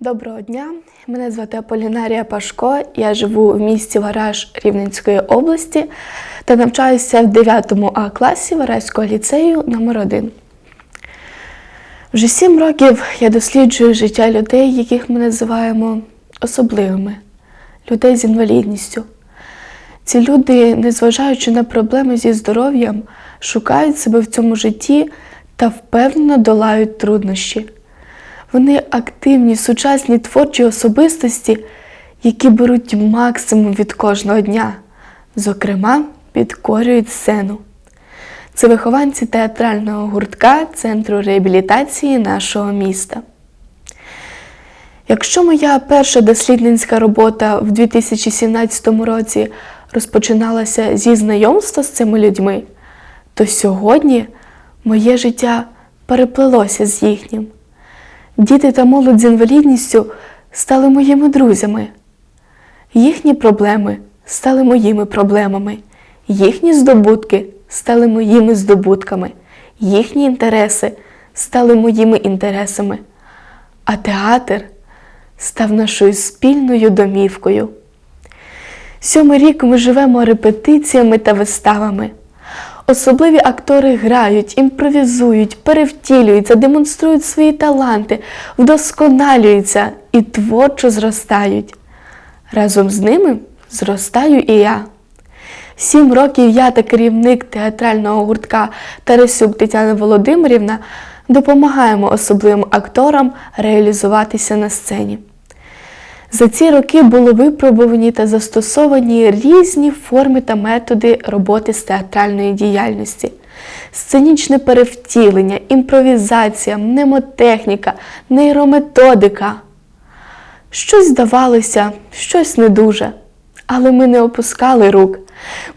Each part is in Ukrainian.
Доброго дня, мене звати Аполінарія Пашко. Я живу в місті Вараж Рівненської області та навчаюся в 9 А класі Варажського ліцею номер 1 Вже сім років я досліджую життя людей, яких ми називаємо особливими людей з інвалідністю. Ці люди, незважаючи на проблеми зі здоров'ям, шукають себе в цьому житті та впевнено долають труднощі. Вони активні, сучасні творчі особистості, які беруть максимум від кожного дня, зокрема, підкорюють сцену. Це вихованці театрального гуртка Центру реабілітації нашого міста. Якщо моя перша дослідницька робота в 2017 році розпочиналася зі знайомства з цими людьми, то сьогодні моє життя переплелося з їхнім. Діти та молодь з інвалідністю стали моїми друзями. Їхні проблеми стали моїми проблемами, їхні здобутки стали моїми здобутками, їхні інтереси стали моїми інтересами, а театр став нашою спільною домівкою. Сьомий рік ми живемо репетиціями та виставами. Особливі актори грають, імпровізують, перевтілюються, демонструють свої таланти, вдосконалюються і творчо зростають. Разом з ними зростаю і я. Сім років я та керівник театрального гуртка Тарасюк Тетяна Володимирівна допомагаємо особливим акторам реалізуватися на сцені. За ці роки були випробувані та застосовані різні форми та методи роботи з театральної діяльності, сценічне перевтілення, імпровізація, мнемотехніка, нейрометодика. Щось здавалося, щось не дуже, але ми не опускали рук.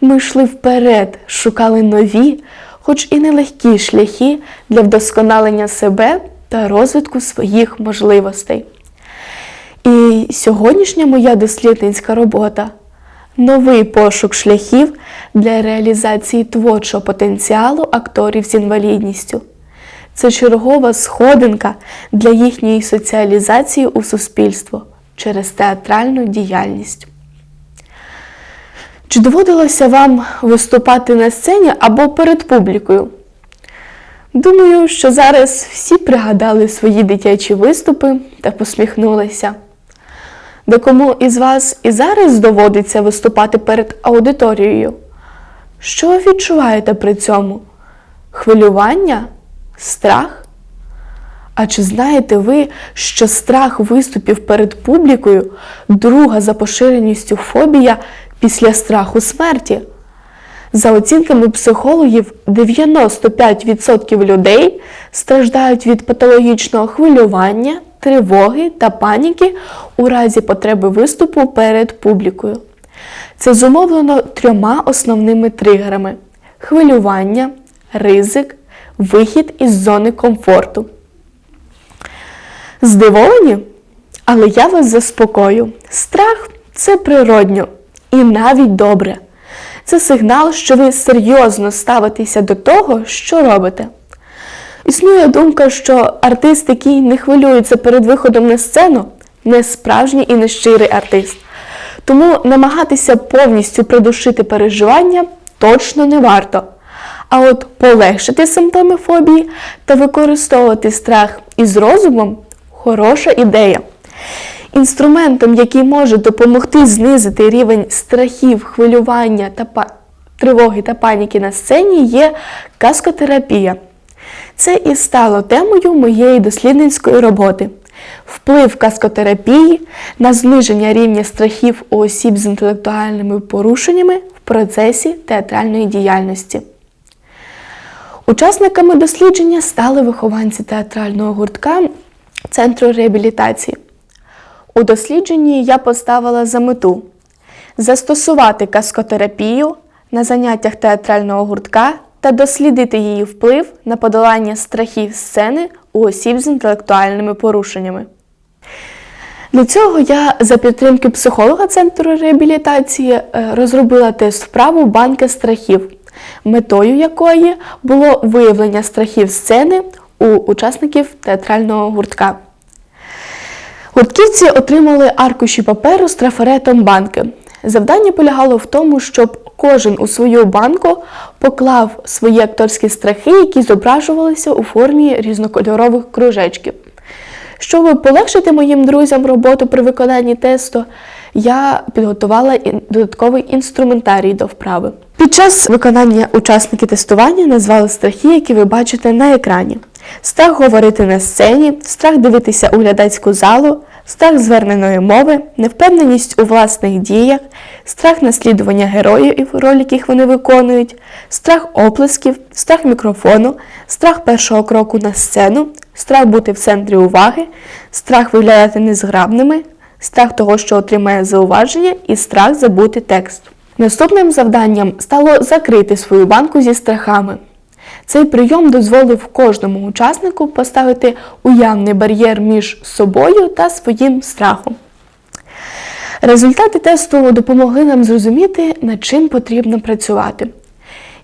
Ми йшли вперед, шукали нові, хоч і нелегкі шляхи для вдосконалення себе та розвитку своїх можливостей. І сьогоднішня моя дослідницька робота новий пошук шляхів для реалізації творчого потенціалу акторів з інвалідністю. Це чергова сходинка для їхньої соціалізації у суспільство через театральну діяльність. Чи доводилося вам виступати на сцені або перед публікою? Думаю, що зараз всі пригадали свої дитячі виступи та посміхнулися. Декому із вас і зараз доводиться виступати перед аудиторією? Що ви відчуваєте при цьому? Хвилювання? Страх? А чи знаєте ви, що страх виступів перед публікою друга за поширеністю фобія після страху смерті? За оцінками психологів, 95% людей страждають від патологічного хвилювання, тривоги та паніки у разі потреби виступу перед публікою. Це зумовлено трьома основними тригерами: хвилювання, ризик, вихід із зони комфорту. Здивовані? Але я вас заспокою. Страх це природньо і навіть добре. Це сигнал, що ви серйозно ставитеся до того, що робите. Існує думка, що артист, який не хвилюється перед виходом на сцену, не справжній і не щирий артист. Тому намагатися повністю придушити переживання точно не варто. А от полегшити симптоми фобії та використовувати страх із розумом хороша ідея. Інструментом, який може допомогти знизити рівень страхів, хвилювання та па... тривоги та паніки на сцені, є каскотерапія. Це і стало темою моєї дослідницької роботи. Вплив каскотерапії на зниження рівня страхів у осіб з інтелектуальними порушеннями в процесі театральної діяльності. Учасниками дослідження стали вихованці театрального гуртка Центру реабілітації. У дослідженні я поставила за мету застосувати каскотерапію на заняттях театрального гуртка та дослідити її вплив на подолання страхів сцени у осіб з інтелектуальними порушеннями. Для цього я за підтримки психолога Центру реабілітації е, розробила тест вправу банки страхів, метою якої було виявлення страхів сцени у учасників театрального гуртка. Гуртківці отримали аркуші паперу з трафаретом банки. Завдання полягало в тому, щоб кожен у свою банку поклав свої акторські страхи, які зображувалися у формі різнокольорових кружечків. Щоб полегшити моїм друзям роботу при виконанні тесту, я підготувала додатковий інструментарій до вправи. Під час виконання учасники тестування назвали страхи, які ви бачите на екрані: страх говорити на сцені, страх дивитися у глядацьку залу, страх зверненої мови, невпевненість у власних діях, страх наслідування героїв, роль яких вони виконують, страх оплесків, страх мікрофону, страх першого кроку на сцену, страх бути в центрі уваги, страх виглядати незграбними, страх того, що отримає зауваження, і страх забути текст. Наступним завданням стало закрити свою банку зі страхами. Цей прийом дозволив кожному учаснику поставити уявний бар'єр між собою та своїм страхом. Результати тесту допомогли нам зрозуміти, над чим потрібно працювати.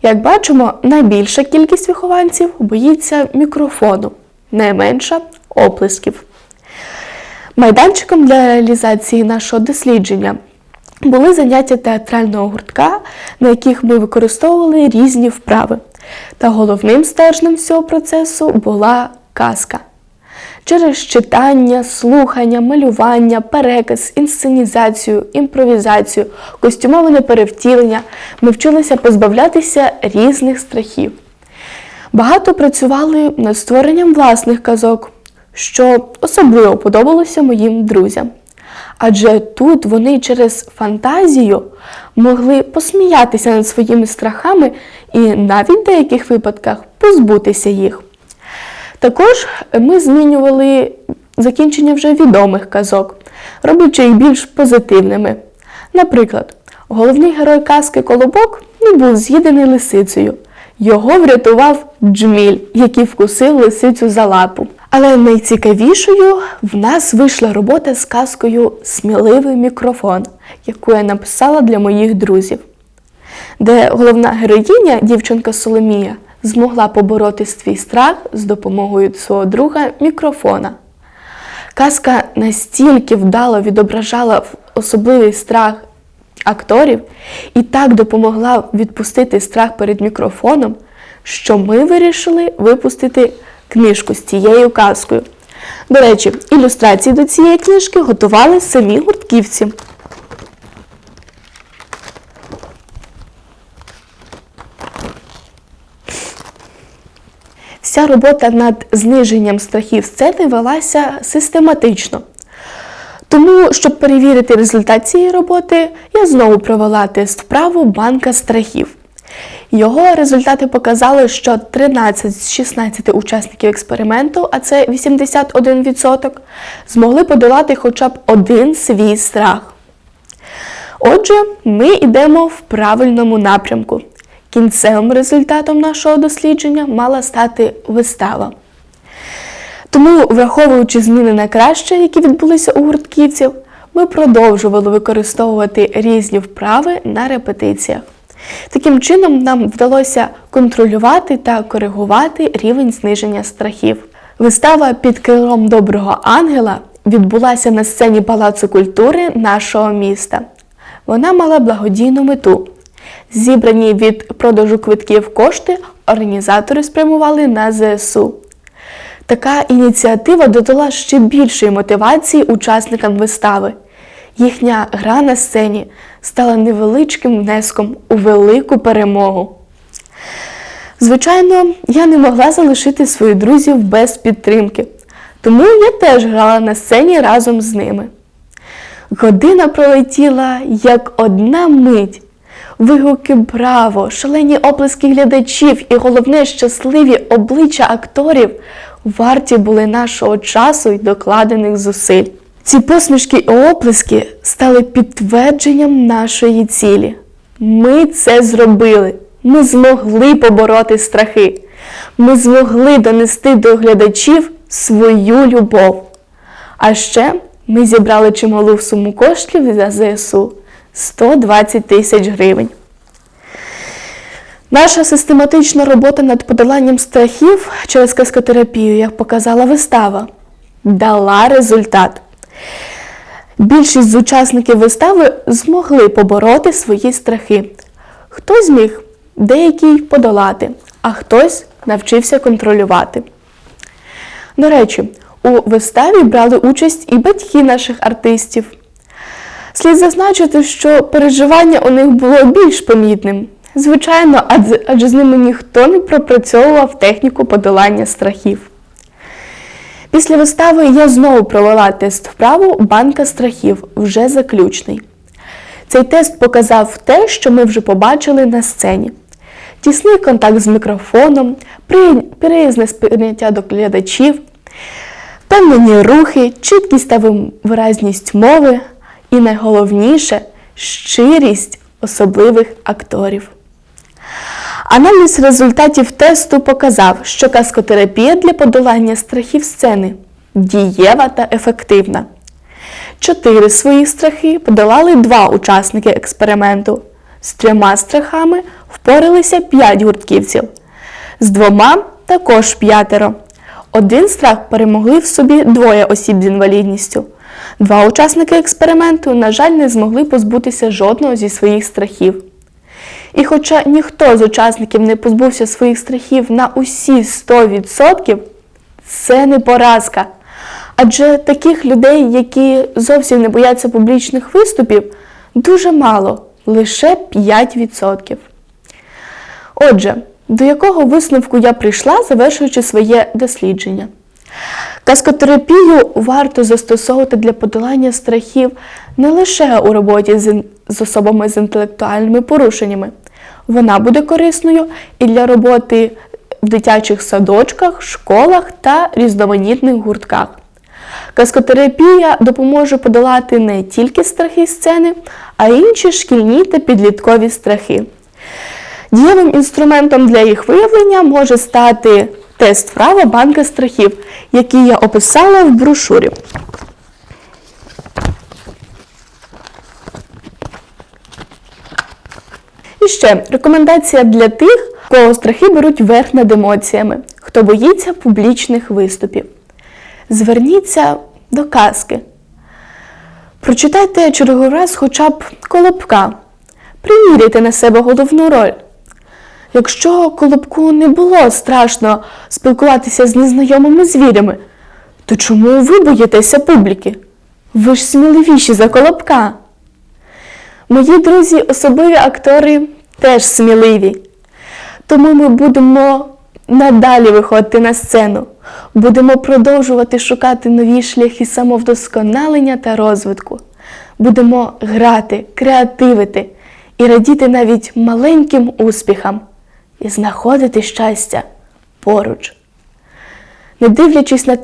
Як бачимо, найбільша кількість вихованців боїться мікрофону, найменша оплесків. Майданчиком для реалізації нашого дослідження були заняття театрального гуртка, на яких ми використовували різні вправи. Та головним стержнем всього процесу була казка. Через читання, слухання, малювання, переказ, інсценізацію, імпровізацію, костюмоване перевтілення ми вчилися позбавлятися різних страхів. Багато працювали над створенням власних казок, що особливо подобалося моїм друзям. Адже тут вони через фантазію могли посміятися над своїми страхами і навіть в деяких випадках позбутися їх. Також ми змінювали закінчення вже відомих казок, роблячи їх більш позитивними. Наприклад, головний герой казки Колобок не був з'їдений лисицею. Його врятував джміль, який вкусив лисицю за лапу. Але найцікавішою в нас вийшла робота з казкою Сміливий мікрофон, яку я написала для моїх друзів, де головна героїня, дівчинка Соломія, змогла побороти свій страх з допомогою свого друга мікрофона. Казка настільки вдало відображала особливий страх акторів і так допомогла відпустити страх перед мікрофоном, що ми вирішили випустити книжку з цією казкою. До речі, ілюстрації до цієї книжки готували самі гуртківці. Вся робота над зниженням страхів сцени велася систематично. Тому, щоб перевірити результат цієї роботи, я знову провела тест вправу банка страхів. Його результати показали, що 13 з 16 учасників експерименту, а це 81%, змогли подолати хоча б один свій страх. Отже, ми йдемо в правильному напрямку. Кінцевим результатом нашого дослідження мала стати вистава. Тому, враховуючи зміни на краще, які відбулися у гуртківців, ми продовжували використовувати різні вправи на репетиціях. Таким чином, нам вдалося контролювати та коригувати рівень зниження страхів. Вистава під крилом доброго ангела відбулася на сцені Палацу культури нашого міста. Вона мала благодійну мету. Зібрані від продажу квитків кошти організатори спрямували на ЗСУ. Така ініціатива додала ще більшої мотивації учасникам вистави. Їхня гра на сцені стала невеличким внеском у велику перемогу. Звичайно, я не могла залишити своїх друзів без підтримки, тому я теж грала на сцені разом з ними. Година пролетіла як одна мить. Вигуки браво, шалені оплески глядачів і головне щасливі обличчя акторів варті були нашого часу й докладених зусиль. Ці посмішки і оплески стали підтвердженням нашої цілі. Ми це зробили. Ми змогли побороти страхи. Ми змогли донести до глядачів свою любов. А ще ми зібрали чималу суму коштів за ЗСУ 120 тисяч гривень. Наша систематична робота над подоланням страхів через каскотерапію, як показала вистава, дала результат. Більшість з учасників вистави змогли побороти свої страхи. Хтось зміг деякий подолати, а хтось навчився контролювати. До речі, у виставі брали участь і батьки наших артистів. Слід зазначити, що переживання у них було більш помітним. Звичайно, адже, з ними ніхто не пропрацьовував техніку подолання страхів. Після вистави я знову провела тест вправу банка страхів, вже заключний. Цей тест показав те, що ми вже побачили на сцені: тісний контакт з мікрофоном, при- приязне сприйняття до глядачів, впевнені рухи, чіткість та виразність мови, і найголовніше щирість особливих акторів. Аналіз результатів тесту показав, що каскотерапія для подолання страхів сцени дієва та ефективна. Чотири свої страхи подолали два учасники експерименту. З трьома страхами впоралися п'ять гуртківців, з двома також п'ятеро. Один страх перемогли в собі двоє осіб з інвалідністю. Два учасники експерименту, на жаль, не змогли позбутися жодного зі своїх страхів. І хоча ніхто з учасників не позбувся своїх страхів на усі 100%, це не поразка. Адже таких людей, які зовсім не бояться публічних виступів, дуже мало, лише 5%. Отже, до якого висновку я прийшла, завершуючи своє дослідження? Каскотерапію варто застосовувати для подолання страхів не лише у роботі з, особами з інтелектуальними порушеннями. Вона буде корисною і для роботи в дитячих садочках, школах та різноманітних гуртках. Каскотерапія допоможе подолати не тільки страхи сцени, а й інші шкільні та підліткові страхи. Дієвим інструментом для їх виявлення може стати тест вправа банка страхів, який я описала в брошурі. І ще рекомендація для тих, кого страхи беруть верх над емоціями, хто боїться публічних виступів. Зверніться до казки. Прочитайте черговий раз хоча б колобка. Приміряйте на себе головну роль. Якщо колобку не було страшно спілкуватися з незнайомими звірями, то чому ви боїтеся публіки? Ви ж сміливіші за колобка. Мої друзі, особливі актори теж сміливі. Тому ми будемо надалі виходити на сцену, будемо продовжувати шукати нові шляхи самовдосконалення та розвитку. Будемо грати, креативити і радіти навіть маленьким успіхам і знаходити щастя поруч. Не дивлячись на те,